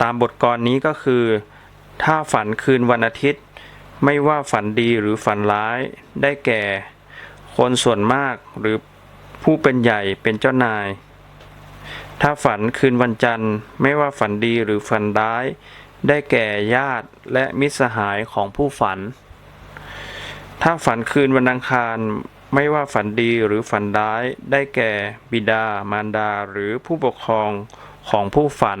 ตามบทกลนี้ก็คือ ถ้าฝันคืนวันอาทิตย์ ไม่ว่าฝันดีหรือฝันร้ายได้แก่ คนส่วนมากหรือผู้เป็นใหญ่เป็นเจ้านาย ถ้าฝันคืนวันจันทร์ ไม่ว่าฝันดีหรือฝันร้าย ได้แก่ญาติและมิตรสหายของผู้ฝัน ถ้าฝันคืนวันอังคารไม่ว่าฝันดีหรือฝันร้าย ได้แก่บิดา มารดา หรือผู้ปกครองของผู้ฝัน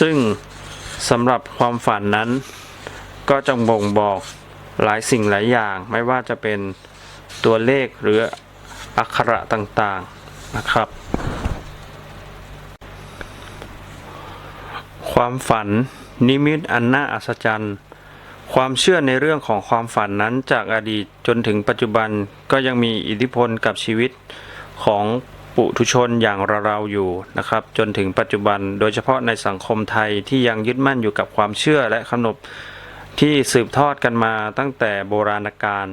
ซึ่งสำหรับความฝันนั้น ก็จะบ่งบอกหลายสิ่งหลายอย่าง ไม่ว่าจะเป็นตัวเลขหรืออักขระต่างๆนะครับ ความฝันนิมิตอันน่าอัศจรรย์ ความเชื่อในเรื่องของความฝันนั้นจากอดีตจนถึงปัจจุบันก็ยังมีอิทธิพลกับชีวิตของ ปุถุชนอย่างเราๆอยู่นะครับ จนถึงปัจจุบันโดยเฉพาะในสังคมไทยที่ยังยึดมั่นอยู่กับความเชื่อและขนบที่สืบทอดกันมาตั้งแต่โบราณกาล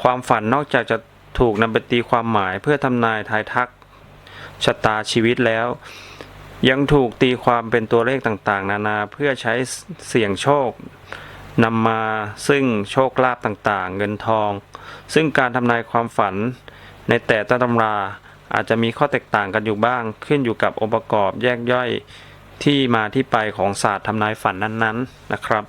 ความฝันนอกจากจะถูกนำไปตีความหมายเพื่อทำนายทายทักชะตาชีวิตแล้ว ยังถูกตีความเป็นตัวเลขต่างๆ นานาเพื่อใช้เสี่ยงโชคนำมาซึ่งโชคลาภต่างๆ เงินทอง ซึ่งการทำนายความฝันในแต่ตำรา อาจจะมีข้อแตกต่างกันอยู่บ้าง ขึ้นอยู่กับองค์ประกอบแยกย่อยที่มาที่ไปของศาสตร์ทำนายฝันนั้นๆนะครับ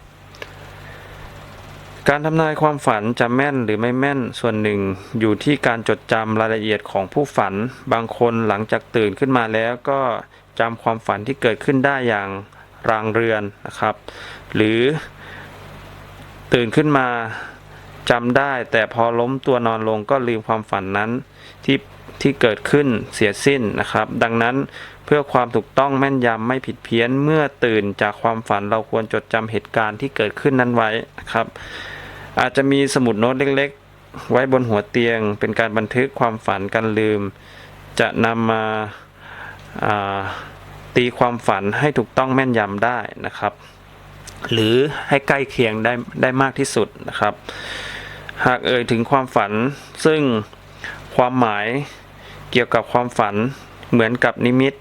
การทำนายความฝันจะแม่นหรือไม่แม่นส่วนหนึ่งอยู่ที่การจดจำรายละเอียดของผู้ฝัน บางคนหลังจากตื่นขึ้นมาแล้วก็จำความฝันที่เกิดขึ้นได้อย่างรางเรือนนะครับ หรือตื่นขึ้นมาจำได้ แต่พอล้มตัวนอนลงก็ลืมความฝันนั้นที่ ที่เกิดขึ้นเสียสิ้นนะครับ ดังนั้นเพื่อความถูกต้องแม่นยำไม่ผิดเพี้ยนเมื่อตื่นจากความฝันเราควรจดจำเหตุการณ์ที่เกิดขึ้นนั้นไว้นะครับ อาจจะมีสมุดโน้ตเล็กๆ ไว้บนหัวเตียง เป็นการบันทึกความฝันกันลืม จะนำมาาตีความฝันให้ถูกต้องแม่นยำได้นะครับ หรือให้ใกล้เคียงได้ได้มากที่สุดนะครับ หากเอ่ยถึงความฝันซึ่งความหมาย เกี่ยวกับความฝันเหมือนกับนิมิต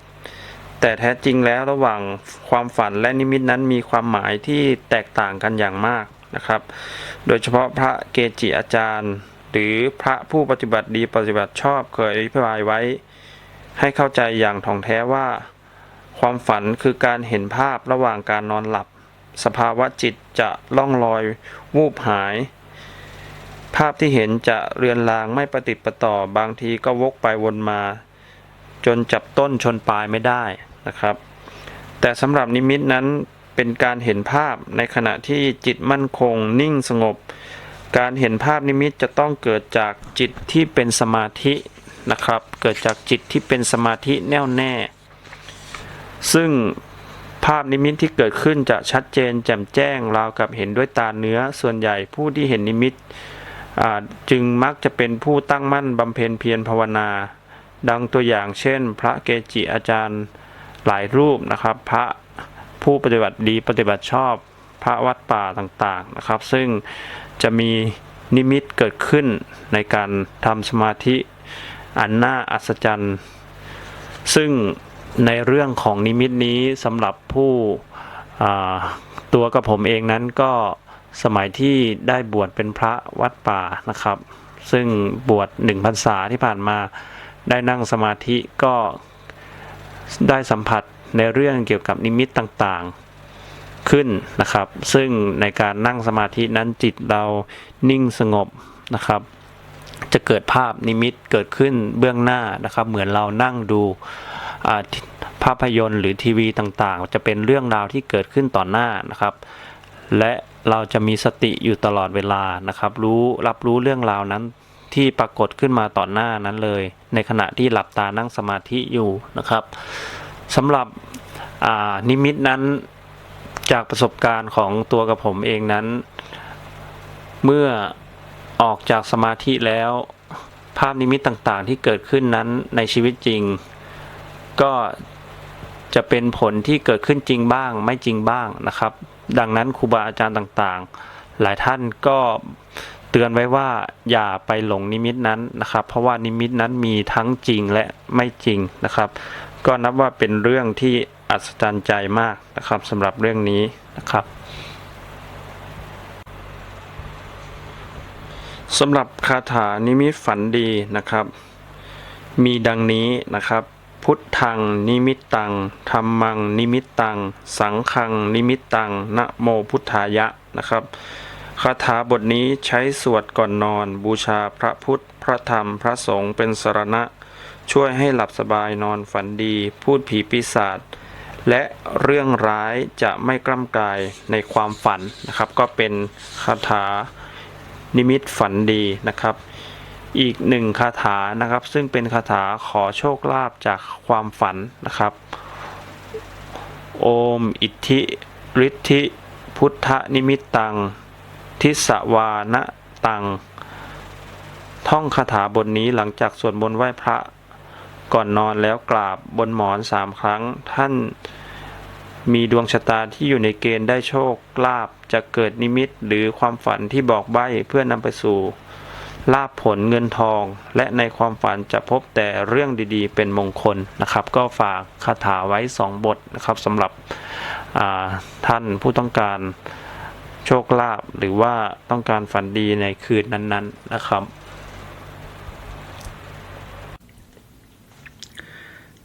แต่แท้จริงแล้วระหว่างความฝันและนิมิตนั้นมีความหมายที่แตกต่างกันอย่างมากนะครับ โดยเฉพาะพระเกจิอาจารย์ หรือพระผู้ปฏิบัติดีปฏิบัติชอบเคยอธิบายไว้ ให้เข้าใจอย่างท่องแท้ว่า ความฝันคือการเห็นภาพระหว่างการนอนหลับ สภาวะจิตจะล่องลอย วูบหาย ภาพที่เห็นจะเรือนรางไม่ประติดประต่อบางทีก็วกไปวนมา จนจับต้นชนปลายไม่ได้นะครับ แต่สำหรับนิมิตนั้นเป็นการเห็นภาพในขณะที่จิตมั่นคงนิ่งสงบ การเห็นภาพนิมิตจะต้องเกิดจากจิตที่เป็นสมาธินะครับ เกิดจากจิตที่เป็นสมาธิแน่วแน่ ซึ่งภาพนิมิตที่เกิดขึ้นจะชัดเจนแจ่มแจ้งราวกับเห็นด้วยตาเนื้อส่วนใหญ่ผู้ที่เห็นนิมิต จึงมักจะเป็นผู้ตั้งมั่นบำเพ็ญเพียรภาวนา ดังตัวอย่างเช่น พระเกจิอาจารย์หลายรูปนะครับ พระผู้ปฏิบัติดีปฏิบัติชอบพระวัดป่าต่างๆนะครับ ซึ่งจะมีนิมิตเกิดขึ้นในการทำสมาธิอันน่าอัศจรรย์ ซึ่งในเรื่องของนิมิตนี้สำหรับผู้ตัวกับผมเองนั้นก็ สมัยที่ได้บวชเป็นพระวัดป่านะครับ ซึ่งบวชหนึ่งพรรษาที่ผ่านมาได้นั่งสมาธิก็ได้สัมผัสในเรื่องเกี่ยวกับนิมิตต่างๆขึ้นนะครับ ซึ่งในการนั่งสมาธินั้นจิตเรานิ่งสงบนะครับ จะเกิดภาพนิมิตเกิดขึ้นเบื้องหน้านะครับ เหมือนเรานั่งดูภาพยนตร์หรือทีวีต่างๆ จะเป็นเรื่องราวที่เกิดขึ้นต่อหน้านะครับ และ เราจะมีสติอยู่ตลอดเวลานะครับ รู้รับรู้เรื่องราวนั้นที่ปรากฏขึ้นมาต่อหน้านั้นเลย ในขณะที่หลับตานั่งสมาธิอยู่นะครับสำหรับนิมิตนั้นจากประสบการณ์ของตัวกับผมเองนั้น เมื่อออกจากสมาธิแล้ว ภาพนิมิตต่างๆ ที่เกิดขึ้นนั้นในชีวิตจริง ก็จะเป็นผลที่เกิดขึ้นจริงบ้าง ไม่จริงบ้างนะครับ ดังนั้นครูบาอาจารย์ต่างๆ หลายท่านก็เตือนไว้ว่าอย่าไปหลงนิมิตนั้นนะครับ เพราะว่านิมิตนั้นมีทั้งจริงและไม่จริงนะครับ ก็นับว่าเป็นเรื่องที่อัศจรรย์ใจมากนะครับสำหรับเรื่องนี้นะครับสำหรับคาถานิมิตฝันดีนะครับ มีดังนี้นะครับ พุทธังนิมิตตังธรรมังนิมิตตัง สังฆังนิมิตตังนะโมพุทธายะนะครับคาถาบทนี้ใช้สวดก่อนนอน บูชาพระพุทธ พระธรรมพระสงฆ์เป็นสรณะ ช่วยให้หลับสบายนอนฝันดี พูดผีปีศาจและเรื่องร้ายจะไม่กล้ำกายในความฝันนะครับ ก็เป็นคาถานิมิตฝันดีนะครับ อีกหนึ่งคาถานะครับ ซึ่งเป็นคาถาขอโชคลาภจากความฝันนะครับ โอมอิทธิฤทธิพุทธนิมิตตัง ทิสวานะตัง ท่องคาถาบทนี้หลังจากสวดมนต์ไหว้พระก่อนนอนแล้วกราบบนหมอนสามครั้ง ท่านมีดวงชะตาที่อยู่ในเกณฑ์ได้โชคลาภจะเกิดนิมิตหรือความฝันที่บอกใบ้เพื่อนำไปสู่ ลาภผลเงินทอง และในความฝันจะพบแต่เรื่องดีๆ เป็นมงคลนะครับ ก็ฝากคาถาไว้ 2 บทนะครับสำหรับท่านผู้ต้องการโชคลาภหรือว่าต้องการฝันดีในคืนนั้น ๆนะครับ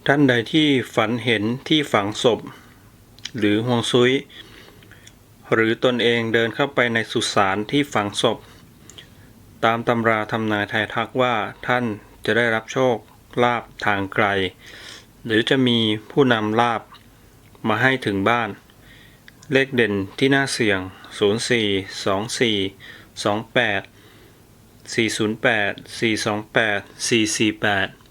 ท่านใดที่ฝันเห็นที่ฝังศพ หรือห่วงซุย หรือตนเองเดินเข้าไปในสุสานที่ฝังศพ ตามตำราทำนายทายทักว่าท่านจะได้รับโชคลาภทางไกล หรือจะมีผู้นำลาบมาให้ถึงบ้าน เลขเด่นที่น่าเสี่ยง 04 24 28 408 428 448